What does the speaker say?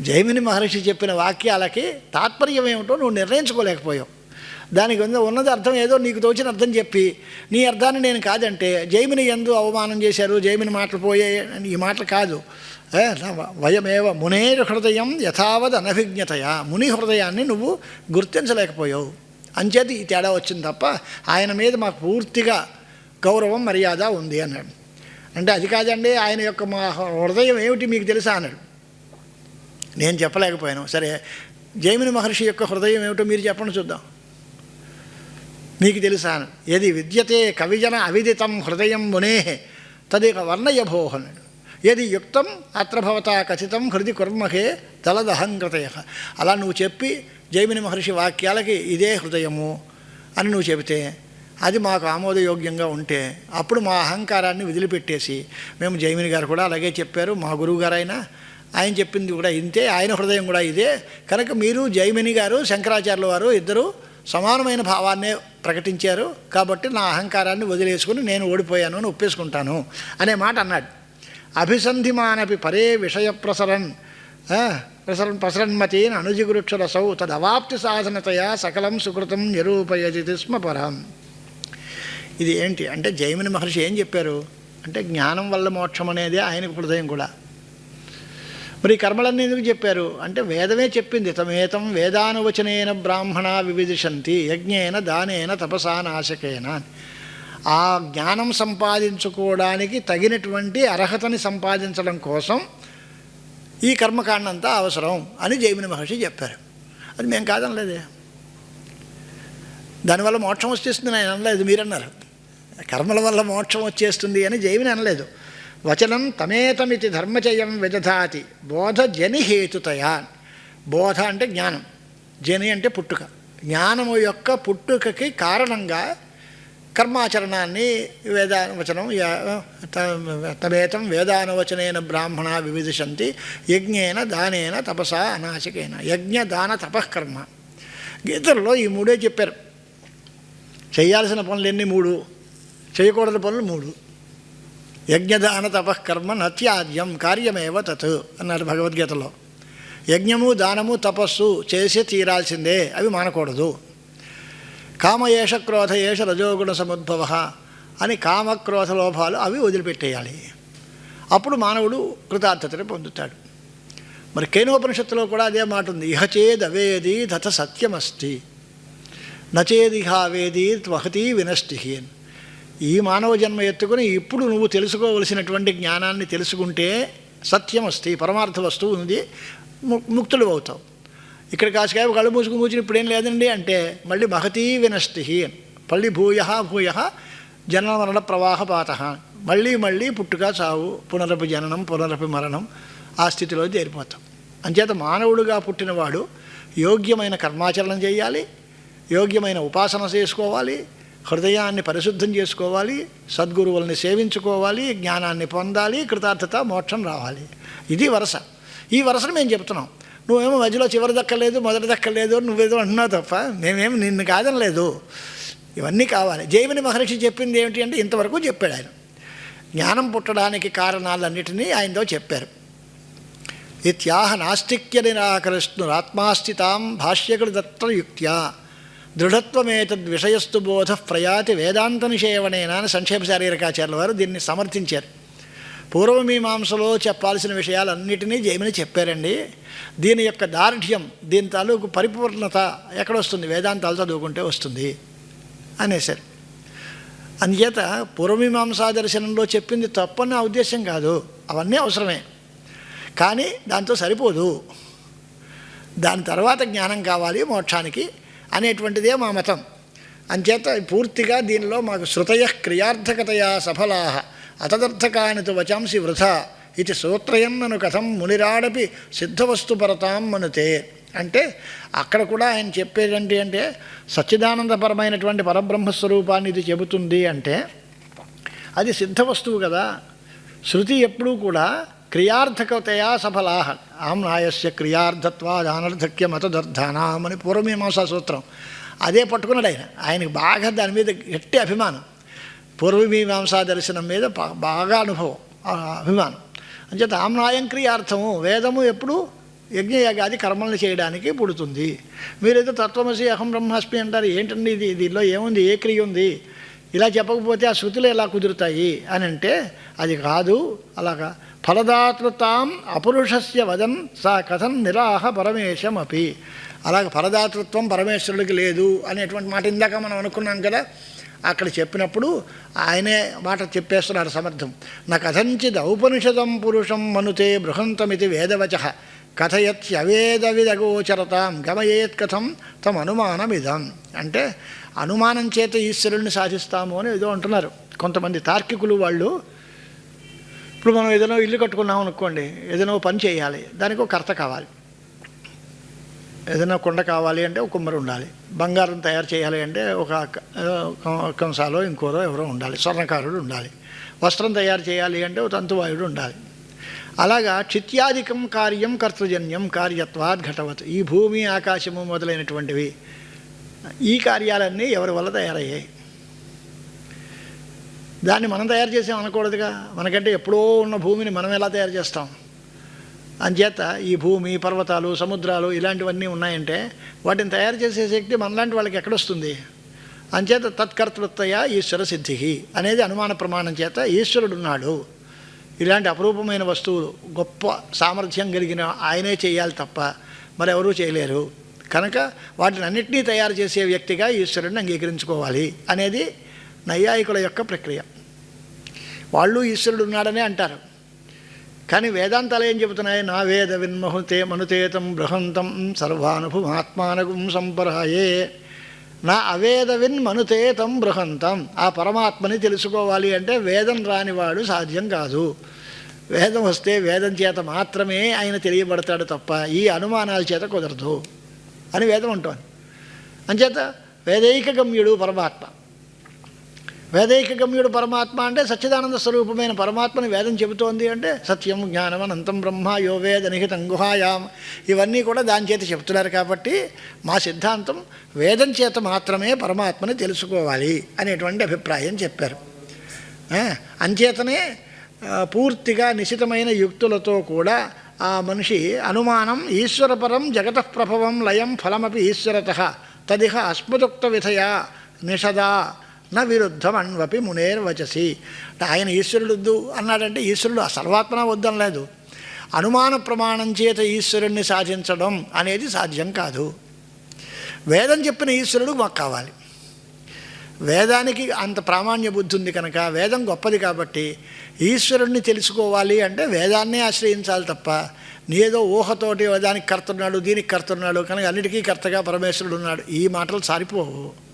జైమిని మహర్షి చెప్పిన వాక్యాలకి తాత్పర్యం ఏమిటో నువ్వు నిర్ణయించుకోలేకపోయావు. దానికి ఉన్నది అర్థం ఏదో నీకు తోచిన అర్థం చెప్పి నీ అర్థాన్ని నేను కాదంటే జైమిని ఎందు అవమానం చేశారు జైమిని మాటలు పోయే అని ఈ మాటలు కాదు. వయమేవ మునేరు హృదయం యథావద్ అనభిజ్ఞతయా ముని హృదయాన్ని నువ్వు గుర్తించలేకపోయావు. అంచేది ఈ తేడా వచ్చింది తప్ప ఆయన మీద మాకు పూర్తిగా గౌరవం మర్యాద ఉంది అన్నాడు. అంటే అది కాదండి ఆయన యొక్క మా హృదయం ఏమిటి మీకు తెలుసా అన్నాడు. నేను చెప్పలేకపోయాను. సరే జైమిని మహర్షి యొక్క హృదయం ఏమిటో మీరు చెప్పండి చూద్దాం. మీకు తెలుసా? ఏది విద్యతే కవిజన అవిదితం హృదయం మునే తదిక వర్ణయభోహన్ ఏది యుక్తం అత్రభవత కథితం హృది కుర్మహే తలదహంకృతయ అలా నువ్వు చెప్పి జైమిని మహర్షి వాక్యాలకి ఇదే హృదయము అని నువ్వు చెబితే అది మాకు ఆమోదయోగ్యంగా ఉంటే అప్పుడు మా అహంకారాన్ని వదిలిపెట్టేసి మేము జైమిని గారు కూడా అలాగే చెప్పారు. మా గురువు ఆయన చెప్పింది కూడా ఇంతే ఆయన హృదయం కూడా ఇదే. కనుక మీరు జైమిని గారు శంకరాచార్యుల వారు ఇద్దరు సమానమైన భావాన్నే ప్రకటించారు. కాబట్టి నా అహంకారాన్ని వదిలేసుకుని నేను ఓడిపోయాను అని ఒప్పేసుకుంటాను అనే మాట అన్నాడు. అభిసంధిమానపి పరే విషయ ప్రసరన్ ఆ, ప్రసరన్ ప్రసరన్మతీన్ అనుజిగురుక్షరసౌ తదవాప్తి సాధనతయా సకలం సుకృతం నిరూపయతి స్మ పరం. ఇది ఏంటి? అంటే జైమిని మహర్షి ఏం చెప్పారు? అంటే జ్ఞానం వల్ల మోక్షం అనేది ఆయనకు హృదయం కూడా. మరి ఈ కర్మలన్నీ ఎందుకు చెప్పారు? అంటే వేదమే చెప్పింది. తమేతం వేదానువచనేన బ్రాహ్మణ వివిదిశంతి యజ్ఞేన దానేన తపసా నాశకేన ఆ జ్ఞానం సంపాదించుకోవడానికి తగినటువంటి అర్హతని సంపాదించడం కోసం ఈ కర్మకాండంతా అవసరం అని జైమిని మహర్షి చెప్పారు. అది మేము కాదనలేదే. దానివల్ల మోక్షం వచ్చేస్తుంది ఆయన అనలేదు. మీరన్నారు. కర్మల వల్ల మోక్షం వచ్చేస్తుంది అని జైమిని అనలేదు. వచనం తమేతమితి ధర్మచయం విదధాతి. బోధ జని హేతుతయా. బోధ అంటే జ్ఞానం. జని అంటే పుట్టుక. జ్ఞానము యొక్క పుట్టుకకి కారణంగా కర్మాచరణాన్ని వేదానువచనం యా- త- తమేతం వేదానువచనైన బ్రాహ్మణ వివిధిషంతి యజ్ఞేన దానేన తపస అనాశకేన. యజ్ఞ దాన తపఃకర్మ. గీతల్లో ఈ మూడే చెప్పారు. చేయాల్సిన పనులు ఎన్ని? మూడు. చేయకూడని పనులు మూడు. యజ్ఞదాన తపఃకర్మ నత్యాజ్యం కార్యమేవ తత్ అన్నారు భగవద్గీతలో. యజ్ఞము దానము తపస్సు చేసి తీరాల్సిందే అవి మానకూడదు. కామయేష క్రోధ ఏష రజోగుణ సముద్భవ అని కామక్రోధ లోభాలు అవి వదిలిపెట్టేయాలి. అప్పుడు మానవుడు కృతార్థతని పొందుతాడు. మరి కేనోపనిషత్తులో కూడా అదే మాట ఉంది. ఇహ చేదవేది తథ సత్యమస్తి. నచేదిహావేది త్వహతి వినష్టి అని. ఈ మానవ జన్మ ఎత్తుకుని ఇప్పుడు నువ్వు తెలుసుకోవలసినటువంటి జ్ఞానాన్ని తెలుసుకుంటే సత్యం వస్తే పరమార్థ వస్తువు ఉంది ము- ముక్తుడు అవుతావు. ఇక్కడ కాసుకాయ కళ్ళు మూసుకు మూసుకుని ఇప్పుడేం లేదండి అంటే మళ్ళీ మహతీ వినష్టి పల్లి మళ్ళీ భూయ భూయ జనన మరణ ప్రవాహపాత మళ్ళీ మళ్ళీ పుట్టుక చావు పునరపి జననం పునరపి మరణం ఆ స్థితిలో చేరిపోతాం. అంచేత మానవుడుగా పుట్టినవాడు యోగ్యమైన కర్మాచరణం చేయాలి యోగ్యమైన ఉపాసన చేసుకోవాలి హృదయాన్ని పరిశుద్ధం చేసుకోవాలి సద్గురువుల్ని సేవించుకోవాలి జ్ఞానాన్ని పొందాలి కృతార్థత మోక్షం రావాలి. ఇది వరస. ఈ వరసను మేము చెప్తున్నాం. నువ్వేమో మధ్యలో చివరి దక్కలేదు మొదటి దక్కలేదు నువ్వేదో అంటున్నావు తప్ప మేమేమి నిన్ను కాదనలేదు. ఇవన్నీ కావాలి. జైమిని మహర్షి చెప్పింది ఏమిటి అంటే ఇంతవరకు చెప్పాడు ఆయన. జ్ఞానం పుట్టడానికి కారణాలన్నిటినీ ఆయనతో చెప్పారు. ఇత్యాహ నాస్తిక్య ఆత్మాస్థితాం భాష్యకృదత్త యుక్త్యా దృఢత్వమేతద్ విషయస్తు బోధ ప్రయాతి వేదాంత నిషేవణేన అని సంక్షేప శారీరకాచార్యుల వారు దీన్ని సమర్థించారు. పూర్వమీమాంసలో చెప్పాల్సిన విషయాలన్నిటినీ జైమిని చెప్పారండి. దీని యొక్క దార్ఢ్యం దీని తాలూకు పరిపూర్ణత ఎక్కడొస్తుంది? వేదాంతాలు చదువుకుంటే వస్తుంది అనేసారు అందుచేత పూర్వమీమాంసా దర్శనంలో చెప్పింది తప్పని నా ఉద్దేశం కాదు. అవన్నీ అవసరమే. కానీ దాంతో సరిపోదు. దాని తర్వాత జ్ఞానం కావాలి మోక్షానికి. అనేటువంటిదే మా మతం. అంచేత పూర్తిగా దీనిలో మాకు శృతయ క్రియార్థకతయా సఫలా అతదర్థకానితు వచాంసి వృథా ఇది సూత్రయన్నను కథం మునిరాడపి సిద్ధవస్తుపరతాం మనుతే. అంటే అక్కడ కూడా ఆయన చెప్పేదంటే అంటే సచ్చిదానందపరమైనటువంటి పరబ్రహ్మస్వరూపాన్ని ఇది చెబుతుంది అంటే అది సిద్ధవస్తువు కదా. శృతి ఎప్పుడూ కూడా క్రియార్థకతయా సఫలాహ. ఆమ్నాయస్య క్రియార్థత్వాద్ అనర్థక్య మతదర్థానాం అని పూర్వమీమాంసా సూత్రం. అదే పట్టుకున్నాడు ఆయన. ఆయనకు బాగా దాని మీద గట్టి అభిమానం. పూర్వమీమాంసా దర్శనం మీద బాగా అనుభవం అభిమానం. అంచేత ఆమ్నాయం క్రియార్థము వేదము ఎప్పుడు యజ్ఞయాగాది కర్మలను చేయడానికి పుడుతుంది. మీరేదో తత్వమసి అహం బ్రహ్మాస్మి అంటారు. ఏంటండి ఇది? దీనిలో ఏముంది? ఏ క్రియ ఉంది? ఇలా చెప్పకపోతే ఆ శృతులు ఎలా కుదురుతాయి అని అంటే అది కాదు అలాగా. ఫలదాతృతాం అపురుషస్య వదం సా కథం నిరాహ పరమేశం అపి అలాగ ఫలదాతృత్వం పరమేశ్వరుడికి లేదు అనేటువంటి మాట ఇందాక మనం అనుకున్నాం కదా. అక్కడ చెప్పినప్పుడు ఆయనే మాట చెప్పేస్తున్నారు సమర్థం. నా కథంచిద్ ఔపనిషదం పురుషం మనుతే బృహంతమితి వేదవచ. కథయత్యవేదవిదగోచరతాం గమయేత్ కథం తమ అనుమానమిదం అంటే అనుమానం చేత ఈశ్వరుణ్ణి సాధిస్తాము అని ఏదో అంటున్నారు. కొంతమంది తార్కికులు వాళ్ళు ఇప్పుడు మనం ఏదైనా ఇల్లు కట్టుకున్నాం అనుకోండి ఏదైనా పని చేయాలి దానికి ఒక కర్త కావాలి. ఏదైనా కొండ కావాలి అంటే ఒక కుమ్మరి ఉండాలి బంగారం తయారు చేయాలి అంటే ఒక కంసాలో ఇంకోరో ఎవరో ఉండాలి స్వర్ణకారుడు ఉండాలి వస్త్రం తయారు చేయాలి అంటే ఒక తంతువాయుడు ఉండాలి. అలాగా చిత్యాధికం కార్యం కర్తృజన్యం కార్యత్వాద్ ఘటవత్. ఈ భూమి ఆకాశము మొదలైనటువంటివి. ఈ కార్యాలన్నీ ఎవరి వల్ల తయారయ్యాయి? దాన్ని మనం తయారు చేసాం అనకూడదుగా. మనకంటే ఎప్పుడో ఉన్న భూమిని మనం ఎలా తయారు చేస్తాం? అంచేత ఈ భూమి పర్వతాలు సముద్రాలు ఇలాంటివన్నీ ఉన్నాయంటే వాటిని తయారు చేసే శక్తి మనలాంటి వాళ్ళకి ఎక్కడొస్తుంది? అంచేత తత్కర్తృత్తయ ఈశ్వర సిద్ధికి అనేది అనుమాన ప్రమాణం చేత ఈశ్వరుడున్నాడు. ఇలాంటి అపరూపమైన వస్తువులు గొప్ప సామర్థ్యం కలిగిన ఆయనే చేయాలి తప్ప మరెవరూ చేయలేరు. కనుక వాటిని అన్నింటినీ తయారు చేసే వ్యక్తిగా ఈశ్వరుడిని అంగీకరించుకోవాలి అనేది నైయాయికుల యొక్క ప్రక్రియ. వాళ్ళు ఈశ్వరుడు ఉన్నాడనే అంటారు. కానీ వేదాంతాలు ఏం చెబుతున్నాయి? నా వేద విన్మహుతే మనుతేతం బృహంతం సర్వానుభమాత్మానగం సంపరాయే నా అవేదవిన్ మనుతేతం బృహంతం. ఆ పరమాత్మని తెలుసుకోవాలి అంటే వేదం రానివాడు సాధ్యం కాదు. వేదం వస్తే వేదం చేత మాత్రమే ఆయన తెలియబడతాడు తప్ప ఈ అనుమానాల చేత కుదరదు అని వేదం ఉంటుంది అంచేత వేదైక గమ్యుడు పరమాత్మ. వేదైక గమ్యుడు పరమాత్మ అంటే సచ్చిదానంద స్వరూపమైన పరమాత్మని వేదం చెబుతోంది అంటే సత్యం జ్ఞానం అనంతం బ్రహ్మ యో వేద నిహితం గుహాయాం ఇవన్నీ కూడా దాని చేత చెప్తున్నారు కాబట్టి మా సిద్ధాంతం వేదం చేత మాత్రమే పరమాత్మని తెలుసుకోవాలి అనేటువంటి అభిప్రాయం చెప్పారు. అంచేతనే పూర్తిగా నిశితమైన యుక్తులతో కూడా ఆ మనిషి అనుమానం ఈశ్వరపరం జగతఃప్రభవం లయం ఫలమపి ఈశ్వరత తదిహ అస్మదుక్త విధయా నిషదా న విరుద్ధం అన్వపి మునేర్వచసి అంటే ఆయన ఈశ్వరుడు అన్నాడంటే ఈశ్వరుడు ఆ సర్వాత్మన వద్దనలేదు. అనుమాన ప్రమాణం చేత ఈశ్వరుణ్ణి సాధించడం అనేది సాధ్యం కాదు. వేదం చెప్పిన ఈశ్వరుడు మాకు కావాలి. వేదానికి అంత ప్రామాణ్య బుద్ధి ఉంది కనుక వేదం గొప్పది కాబట్టి ఈశ్వరుణ్ణి తెలుసుకోవాలి అంటే వేదాన్నే ఆశ్రయించాలి తప్ప నీదో ఊహతోటి దానికి కర్తున్నాడు దీనికి కర్తున్నాడు కనుక అన్నిటికీ కర్తగా పరమేశ్వరుడు ఉన్నాడు. ఈ మాటలు సారిపోవు.